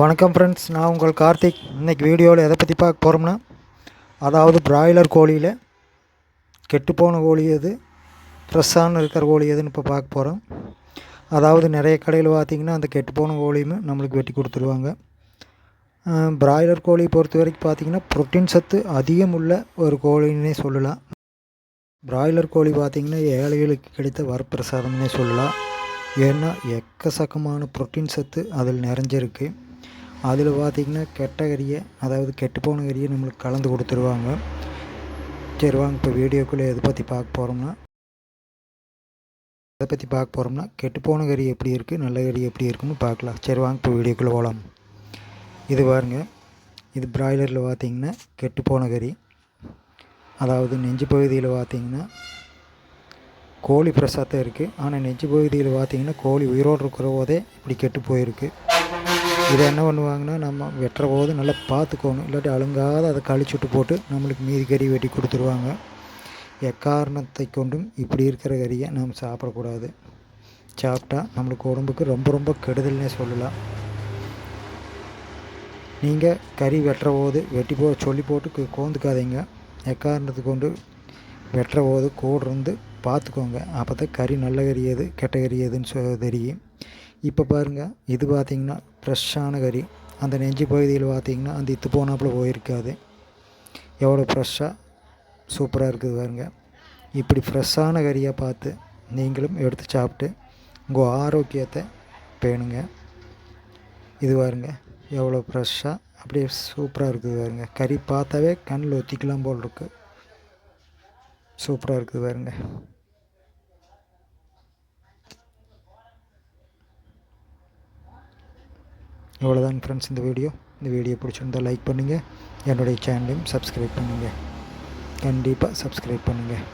வணக்கம் ஃப்ரெண்ட்ஸ் நான் உங்கள் கார்த்திக். இன்றைக்கி வீடியோவில் எதை பற்றி பார்க்க போகிறோம்னா அதாவது பிராய்லர் கோழியில் கெட்டுப்போன கோழி எது ஃப்ரெஷ்ஷான இருக்கிற கோழி எதுன்னு இப்போ பார்க்க போகிறோம் அதாவது நிறைய கடையில் பார்த்திங்கன்னா அந்த கெட்டுப்போன கோழியுமே நம்மளுக்கு வெட்டி கொடுத்துருவாங்க. பிராய்லர் கோழியை பொறுத்த வரைக்கும் பார்த்திங்கன்னா ப்ரோட்டீன் சத்து அதிகம் உள்ள ஒரு கோழின்னே சொல்லலாம். பிராய்லர் கோழி பார்த்திங்கன்னா ஏழைகளுக்கு கிடைத்த வரப்பிரசாதம்னே சொல்லலாம். ஏன்னா எக்கச்சக்கமான ப்ரோட்டீன் சத்து அதில் நிறைஞ்சிருக்கு. அதில் பார்த்திங்கன்னா கெட்ட கறியை அதாவது கெட்டுப்போன கறியை நம்மளுக்கு கலந்து கொடுத்துருவாங்க. சரி வாங்க இப்போ வீடியோக்குள்ளே எதை பற்றி பார்க்க போகிறோம்னா எதை பற்றி பார்க்க போகிறோம்னா கெட்டுப்போன கறி எப்படி இருக்குது நல்ல கறி எப்படி இருக்குன்னு பார்க்கலாம். சரி வாங்க இப்போ வீடியோக்குள்ளே போகலாம். இது பாருங்க இது பிராய்லரில் பார்த்திங்கன்னா கெட்டுப்போன கறி. அதாவது நெஞ்சு பகுதியில் பார்த்திங்கன்னா கோழி பிரசாதம் இருக்குது ஆனால் நெஞ்சு பகுதியில் பார்த்திங்கன்னா கோழி உயிரோடு இருக்கிற போதே இப்படி கெட்டு போயிருக்கு. இதை என்ன பண்ணுவாங்கன்னா நம்ம வெட்டுற போது நல்லா பார்த்துக்கோணும். இல்லாட்டி அழுங்காத அதை கழிச்சுட்டு போட்டு நம்மளுக்கு மீதி கறி வெட்டி கொடுத்துருவாங்க. எக்காரணத்தை கொண்டும் இப்படி இருக்கிற கறியை நாம் சாப்பிடக்கூடாது. சாப்பிட்டா நம்மளுக்கு உடம்புக்கு ரொம்ப ரொம்ப கெடுதல்னே சொல்லலாம். நீங்கள் கறி வெட்டுற போது வெட்டி போ சொல்லி போட்டு கோந்துக்காதீங்க. எக்காரணத்தை கொண்டு வெட்டுற போது கூட இருந்து பார்த்துக்கோங்க. அப்போ தான் கறி நல்ல கறி எது கெட்ட கறி எதுன்னு சொ தெரியும். இப்போ பாருங்கள் இது பார்த்திங்கன்னா ஃப்ரெஷ்ஷான கறி. அந்த நெஞ்சு பகுதியில் பார்த்திங்கன்னா அந்த இத்து போனாப்பில் போயிருக்காது. எவ்வளோ ஃப்ரெஷ்ஷாக சூப்பராக இருக்குது பாருங்கள் இப்படி ஃப்ரெஷ்ஷான கறியாக பார்த்து நீங்களும் எடுத்து சாப்பிட்டு உங்கள் ஆரோக்கியத்தை பேணுங்க. இது பாருங்க எவ்வளோ ஃப்ரெஷ்ஷாக அப்படியே சூப்பராக இருக்குது பாருங்க. கறி பார்த்தாவே கண்ணில் ஒத்திக்கலாம் போல் இருக்குது சூப்பராக இருக்குது பாருங்க. இவ்வளோதான் ஃப்ரெண்ட்ஸ் இந்த வீடியோ இந்த வீடியோ பிடிச்சிருந்தால் லைக் பண்ணுங்கள் என்னுடைய சேனலையும் சப்ஸ்கிரைப் பண்ணுங்கள் கண்டிப்பாக சப்ஸ்கிரைப் பண்ணுங்கள்